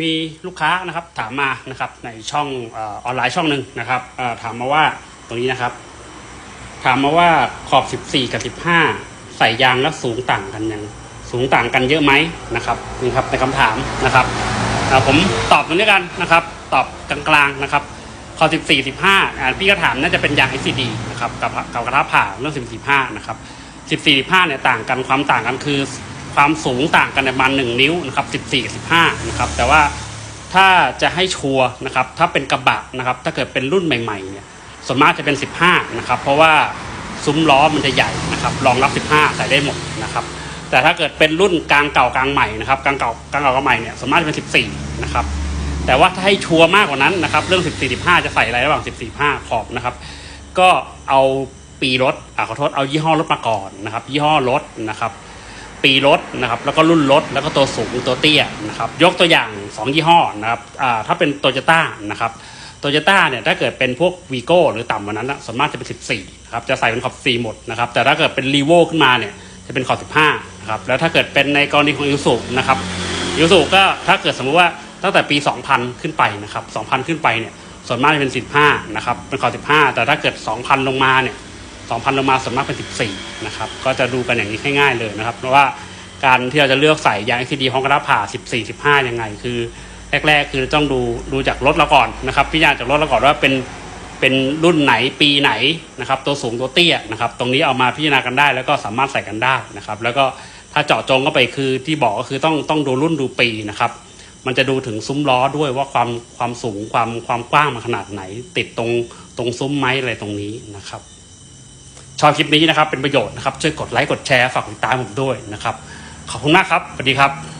มีลูกค้านะครับถามมานะครับในช่องออนไลน์ช่องหนึ่งนะครับถามมาว่าตรงนี้นะครับ ถามมาว่าขอบ 14 กับ 15 ใส่ยางแล้วสูงต่างกันยังสูงต่างกันเยอะไหมนะครับนี่ครับในคำถามนะครับผมตอบตรงนี้กันนะครับ ตอบกลางๆนะครับขอบ14 15อ่าพี่ก็ถามน่าจะเป็นยาง SCD นะครับกับกับกระทะผ่าเรื่อง14 15นะครับ14 15เนี่ยต่างกันความต่างกันคือ ความสูงต่างกันประมาณ1นิ้วนะครับ14กับ15นะครับแต่ว่าถ้าจะให้ชัวร์นะครับถ้าเป็นกระบะนะครับถ้าเกิดเป็นรุ่นใหม่ๆเนี่ยส่วนมากจะเป็น 15นะครับเพราะว่าซุ้มล้อมันจะใหญ่นะครับรองรับ 15 ใส่ได้หมดนะครับแต่ถ้าเกิดเป็นรุ่นกลางเก่ากลางใหม่นะครับกลางเก่ากลางเก่ากลางใหม่เนี่ยส่วนมากจะเป็น 14นะครับแต่ว่าถ้าให้ชัวร์มากกว่านั้นนะครับเรื่อง 14 15 จะใส่อะไรระหว่าง 14 15ขอบนะครับก็เอาปีรถอ่าขอโทษเอายี่ห้อรถมาก่อนนะครับยี่ห้อรถนะครับ ปีรถนะครับแล้วก็รุ่นรถแล้วก็ตัวสูงตัวเตี้ยนะครับยกตัวอย่าง 2 ยี่ห้อนะครับถ้าเป็นโตโยต้านะครับโตโยต้าเนี่ยถ้าเกิดเป็นพวกวีโก้หรือต่ำกว่านั้นส่วนมากจะเป็น 14ครับจะใส่เป็นขอบ4หมดนะครับแต่ถ้าเกิดเป็นรีโวขึ้นมาเนี่ยจะเป็นขอบ15นะครับแล้วถ้าเกิดเป็นในกรณีของยูสุนะครับยูสุก็ถ้าเกิดสมมติว่าตั้งแต่ปี 2000 ขึ้นไปนะครับ2,000 ขึ้นไปเนี่ยส่วนมากจะเป็น 15นะครับเป็นขอบ15 แต่ถ้าเกิด 2,000 ลงมาเนี่ย 2,000 ลงมาส่วนมากเป็น 14 นะครับ ก็จะดูกันอย่างนี้ง่ายๆเลยนะครับ เพราะว่าการที่เราจะเลือกใส่ยาง XCD ของกระผ่า 14 15 ยังไง คือแรกๆ คือต้องดูดูจากรถเราก่อนนะครับพิจารณาจากรถเราก่อนว่าเป็นเป็นรุ่นไหนปีไหนนะครับ ตัวสูงตัวเตี้ยนะครับ ตรงนี้เอามาพิจารณากันได้ แล้วก็สามารถใส่กันได้นะครับ แล้วก็ถ้าเจาะจงเข้าไปคือที่บอกก็คือต้องต้องดูรุ่นดูปีนะครับ มันจะดูถึงซุ้มล้อด้วยว่าความความสูงความความกว้างมันขนาดไหน ติดตรงตรงซุ้มไหมอะไรตรงนี้นะครับ ชอบคลิปนี้นะครับเป็นประโยชน์นะครับช่วยกดไลค์กดแชร์ฝากติดตามผมด้วยนะครับขอบคุณมากครับสวัสดีครับ